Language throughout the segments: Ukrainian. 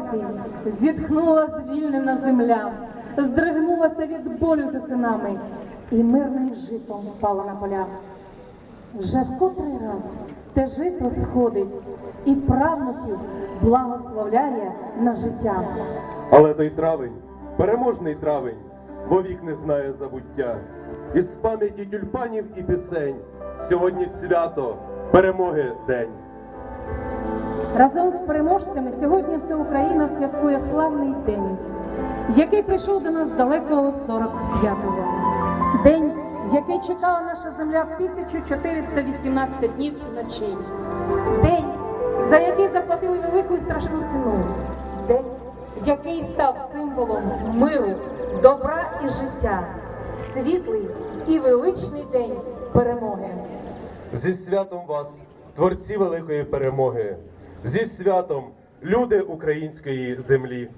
45-й зітхнула звільнена земля, здригнулася від болю за синами, і мирним житом впала на поля. Вже котрий раз те жито сходить і правнуків благословляє на життя. Але той травень, переможний травень, вовік не знає забуття. Із пам'яті тюльпанів і пісень сьогодні свято, перемоги день. Разом з переможцями сьогодні вся Україна святкує славний день, який прийшов до нас далекого 45-го. День, який чекала наша земля в 1418 днів і ночей. День, за який заплатили велику і страшну ціну. День, який став символом миру, добра і життя. Світлий і величний день перемоги. Зі святом вас, творці великої перемоги, зі святом люди української землі.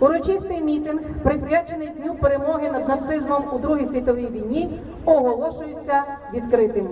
Урочистий мітинг, присвячений Дню перемоги над нацизмом у Другій світовій війні, оголошується відкритим.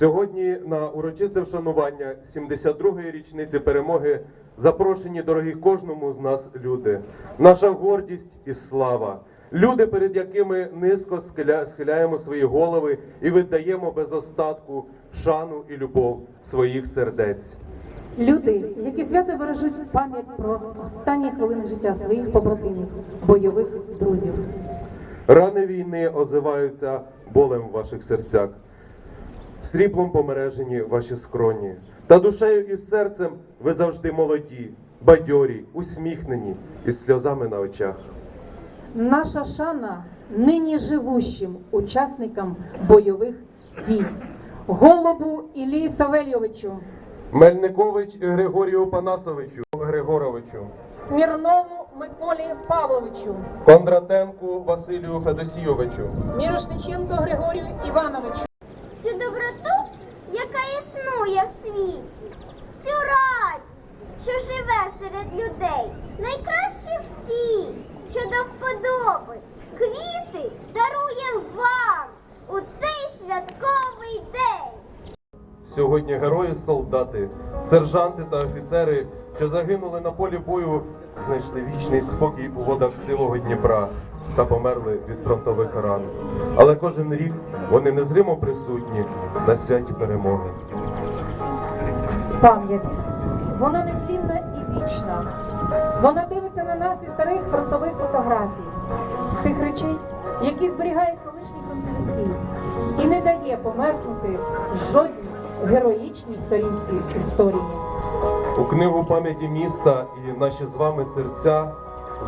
Сьогодні на урочисте вшанування 72-ї річниці перемоги запрошені дорогі кожному з нас люди. Наша гордість і слава. Люди, перед якими низько схиля- схиляємо свої голови і віддаємо без остатку шану і любов своїх сердець. Люди, які свято бережуть пам'ять про останні хвилини життя своїх побратимів, бойових друзів. Рани війни озиваються болем в ваших серцях, сріблом помережені ваші скроні. Та душею і серцем ви завжди молоді, бадьорі, усміхнені із сльозами на очах. Наша шана нині живущим учасникам бойових дій. Голубу Іллі Савельовичу, Мельникович Григорію Панасовичу Григоровичу, Смірнову Миколі Павловичу, Кондратенку Василію Федосійовичу, Мірошниченко Григорію Івановичу. Всю доброту, яка існує в світі, всю радість, що живе серед людей, найкраще всі, що до вподоби, квіти даруєм вам у цей святковий день. Сьогодні герої солдати, сержанти та офіцери, що загинули на полі бою, знайшли вічний спокій у водах сивого Дніпра та померли від фронтових ран. Але кожен рік вони незримо присутні на святі перемоги. Пам'ять. Вона нетлінна і вічна. Вона дивиться на нас із старих фронтових фотографій, з тих речей, які зберігають колишні фронтовики, і не дає померкнути жодній героїчній сторінці історії. У книгу пам'яті міста і наші з вами серця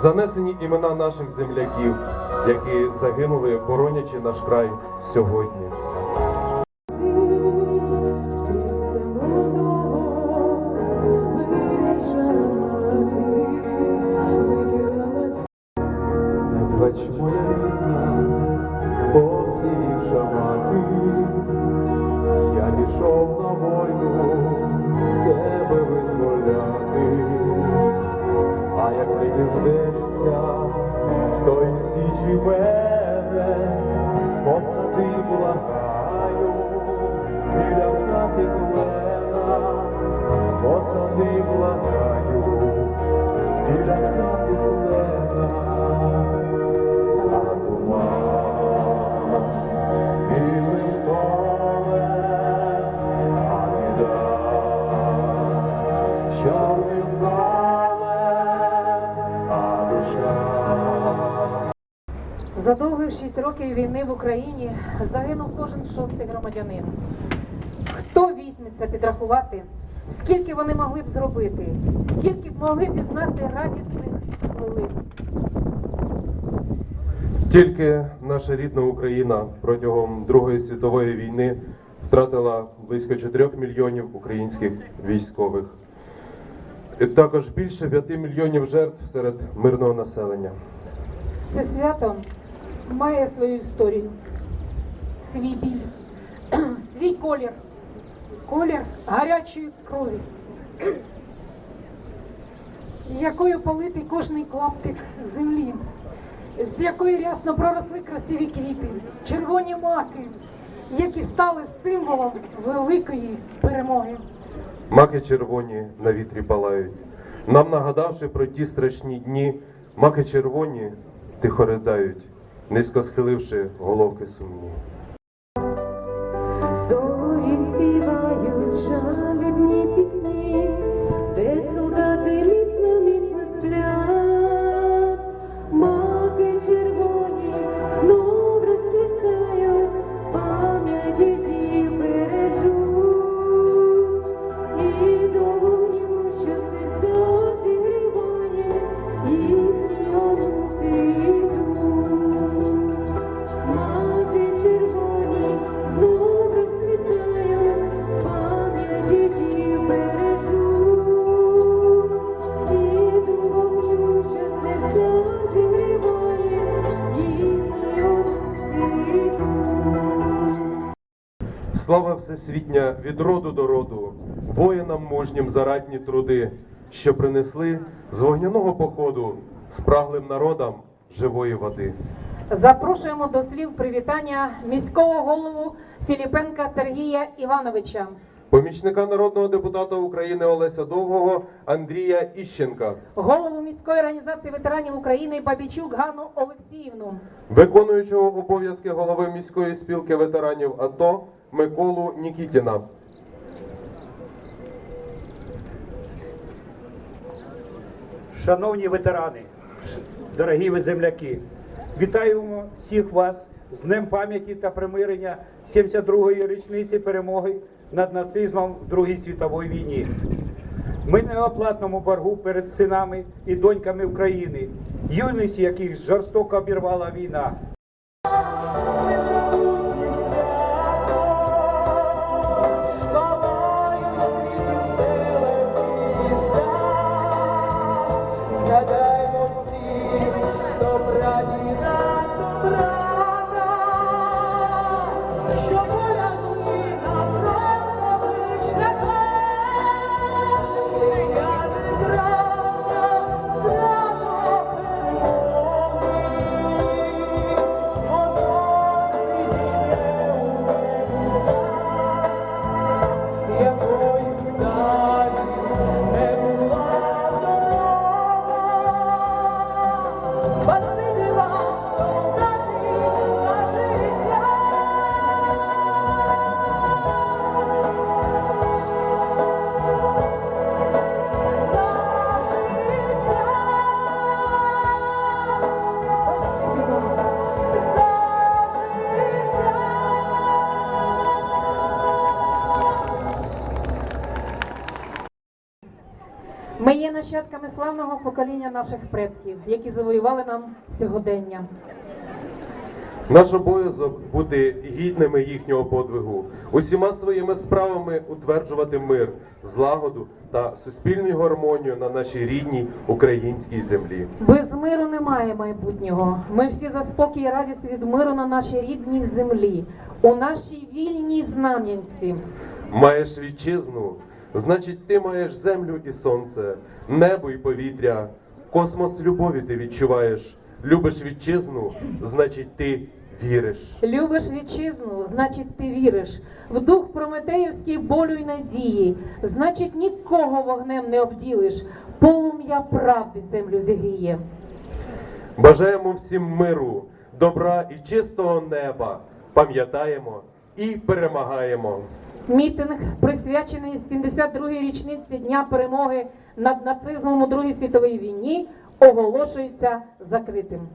занесені імена наших земляків, які загинули, боронячи наш край сьогодні. Я пішов на війну тебе визволяти, діждешся, стой січі мене, посади благаю, біля хати клена, посади благаю, хати 6 років війни в Україні загинув кожен шостий громадянин. Хто візьметься підрахувати, скільки вони могли б зробити, скільки б могли пізнати радісних хвилин? Тільки наша рідна Україна протягом Другої світової війни втратила близько 4 мільйонів українських військових. І Також більше 5 мільйонів жертв серед мирного населення. Це свято має свою історію, свій біль, свій колір, колір гарячої крові, якою политий кожний клаптик землі, з якої рясно проросли красиві квіти, червоні маки, які стали символом великої перемоги. Маки червоні на вітрі палають. Нам нагадавши про ті страшні дні, маки червоні тихо ридають, низько схиливши головки сумні. Солові співають жалібні Слава всесвітня від роду до роду, воїнам мужнім зарадні труди, що принесли з вогняного походу спраглим народам живої води. Запрошуємо до слів привітання міського голову Філіпенка Сергія Івановича. Помічника народного депутата України Олеся Довгого Андрія Іщенка, голову міської організації ветеранів України Бабічук Ганну Олексіївну, виконуючого обов'язки голови міської спілки ветеранів АТО Миколу Нікітіна. Шановні ветерани, дорогі ви земляки, вітаємо всіх вас з Днем пам'яті та примирення 72-ї річниці перемоги над нацизмом в Другій світовій війні. Ми не оплатному боргу перед синами і доньками України, юність яких жорстоко обірвала війна. Ми є нащадками славного покоління наших предків, які завоювали нам сьогодення. Наш обов'язок бути гідними їхнього подвигу, усіма своїми справами утверджувати мир, злагоду та суспільну гармонію на нашій рідній українській землі. Без миру немає майбутнього. Ми всі за спокій і радість від миру на нашій рідній землі, у нашій вільній знам'янці. Маєш вітчизну, значить, ти маєш землю і сонце, небо і повітря. Космос любові ти відчуваєш. Любиш вітчизну, значить, ти віриш. Любиш вітчизну, значить, ти віриш. В дух прометеївський болю й надії, значить, нікого вогнем не обділиш. Полум'я правди землю зігріє. Бажаємо всім миру, добра і чистого неба. Пам'ятаємо і перемагаємо. Мітинг, присвячений 72-й річниці Дня перемоги над нацизмом у Другій світовій війні, оголошується закритим.